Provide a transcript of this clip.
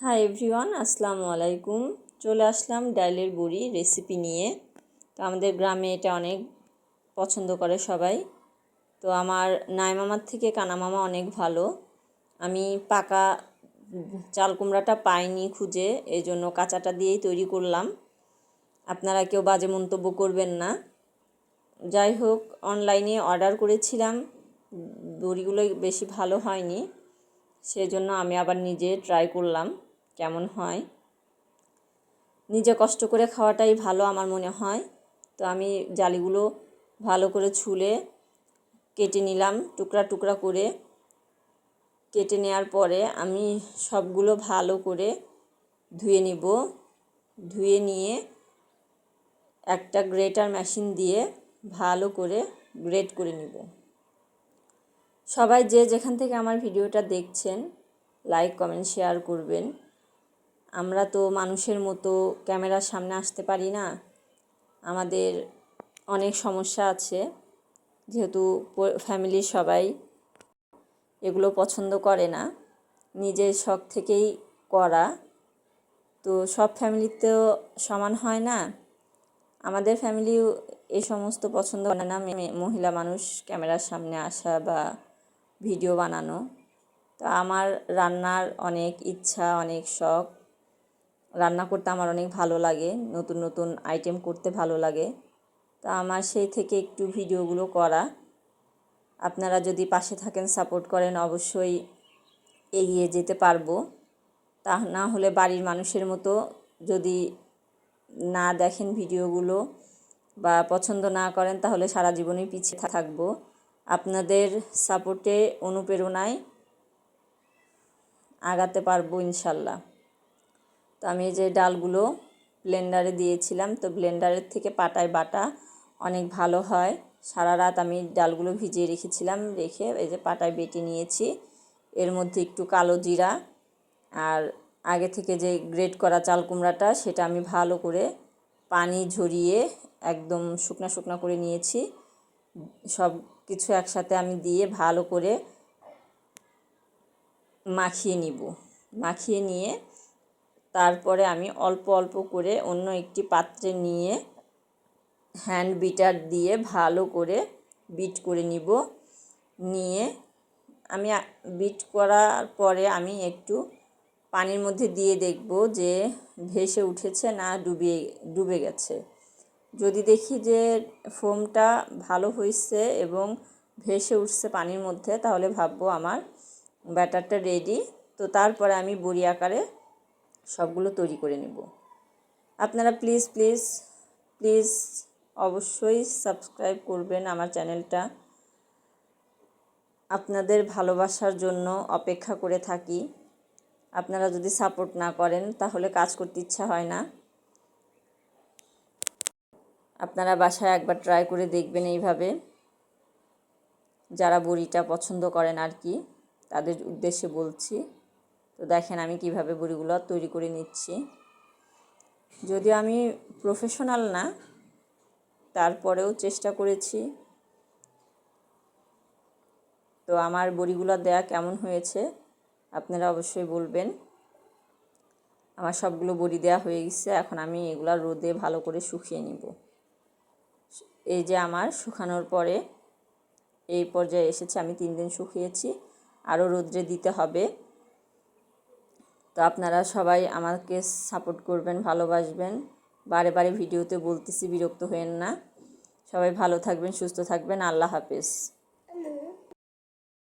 Hi everyone, আসসালামু আলাইকুম। চলে আসলাম ডাইলের বড়ি রেসিপি নিয়ে। তো আমাদের গ্রামে এটা অনেক পছন্দ করে সবাই। তো আমার নাইমামার থেকে কানামামা অনেক ভালো। আমি পাকা চাল কুমড়াটা পাইনি খুঁজে এই জন্য কাঁচাটা দিয়েই তৈরি করলাম। আপনারা কেউ বাজে মন্তব্য করবেন না। যাই হোক, অনলাইনে অর্ডার করেছিলাম। বড়িগুলো বেশি ভালো হয়নি, সেজন্য আমি আবার নিজে ট্রাই করলাম। কেমন হয়। নিজে কষ্ট করে খাওয়াটাই ভালো আমার মনে হয়। তো আমি জালিগুলো ভালো করে ছুলে কেটে নিলাম টুকরা টুকরা করে। কেটে নেওয়ার পরে আমি সবগুলো ভালো করে ধুয়ে নিব। ধুয়ে নিয়ে একটা গ্রেটার মেশিন দিয়ে ভালো করে গ্রেট করে নিব। সবাই যে যেখান থেকে আমার ভিডিওটা দেখছেন, লাইক, কমেন্ট, শেয়ার করবেন। আমরা তো মানুষের মতো ক্যামেরার সামনে আসতে পারি না। আমাদের অনেক সমস্যা আছে, যেহেতু ফ্যামিলির সবাই এগুলো পছন্দ করে না। নিজের শখ থেকেই করা। তো সব ফ্যামিলিতেও সমান হয় না। আমাদের ফ্যামিলিও এই সমস্ত পছন্দ করে না মহিলা মানুষ ক্যামেরার সামনে আসা বা ভিডিও বানানো। তো আমার রান্নার অনেক ইচ্ছা, অনেক শখ। রান্না করতে আমার অনেক ভালো লাগে, নতুন নতুন আইটেম করতে ভালো লাগে। তা আমার সেই থেকে একটু ভিডিওগুলো করা। আপনারা যদি পাশে থাকেন সাপোর্ট করেন, অবশ্যই এগিয়ে যেতে পারব। তা না হলে বাড়ির মানুষের মতো যদি না দেখেন ভিডিওগুলো বা পছন্দ না করেন, তাহলে সারা জীবনই পিছিয়ে থাকব। আপনাদের সাপোর্টে অনুপ্রেরণায় আগাতে পারব ইনশাল্লাহ। তো আমি যে ডালগুলো ব্লেন্ডারে দিয়েছিলাম, তো ব্লেন্ডারের থেকে পাটায় বাটা অনেক ভালো হয়। সারা রাত আমি ডালগুলো ভিজিয়ে রেখেছিলাম, রেখে এই যে পাটায় বেটে নিয়েছি। এর মধ্যে একটু কালো জিরা আর আগে থেকে যে গ্রেট করা চাল কুমড়াটা, সেটা আমি ভালো করে পানি ঝরিয়ে একদম শুকনা শুকনা করে নিয়েছি। সব কিছু একসাথে আমি দিয়ে ভালো করে মাখিয়ে নিব। মাখিয়ে নিয়ে তারপরে আমি অল্প অল্প করে অন্য একটি পাত্রে নিয়ে হ্যান্ড বিটার দিয়ে ভালো করে বিট করে নিব। নিয়ে আমি বিট করার পরে আমি একটু পানির মধ্যে দিয়ে দেখব যে ভেসে উঠেছে না ডুবে ডুবে গেছে। যদি দেখি যে ফোমটা ভালো হয়েছে এবং ভেসে উঠছে পানির মধ্যে, তাহলে ভাববো আমার ব্যাটারটা রেডি তো তারপরে আমি বড়ি আকারে সবগুলো তৈরি করে নেব। আপনারা প্লিজ প্লিজ প্লিজ অবশ্যই সাবস্ক্রাইব করবেন আমার চ্যানেলটা আপনাদের ভালোবাসার জন্য অপেক্ষা করে থাকি। আপনারা যদি সাপোর্ট না করেন, তাহলে কাজ করতে ইচ্ছা হয় না। আপনারা বাসায় একবার ট্রাই করে দেখবেন এইভাবে। যারা বড়িটা পছন্দ করেন আর কি, তাদের উদ্দেশ্যে বলছি। তো দেখেন আমি কীভাবে বড়িগুলো তৈরি করে নিচ্ছি। যদিও আমি প্রফেশনাল না, তারপরেও চেষ্টা করেছি। তো আমার বড়িগুলো দেয়া কেমন হয়েছে আপনারা অবশ্যই বলবেন। আমার সবগুলো বড়ি দেওয়া হয়ে গেছে, এখন আমি এগুলো রোদে ভালো করে শুকিয়ে নিব। এই যে আমার শুকানোর পরে এই পর্যায়ে এসেছে, আমি তিন দিন শুকিয়েছি। আরও রোদ্রে দিতে হবে। তো আপনারা সবাই আমাকে সাপোর্ট করবেন, ভালোবাসবেন। বারে বারে ভিডিওতে বলতেছি বিরক্ত হয়েন না। সবাই ভালো থাকবেন, সুস্থ থাকবেন। আল্লাহ হাফেজ।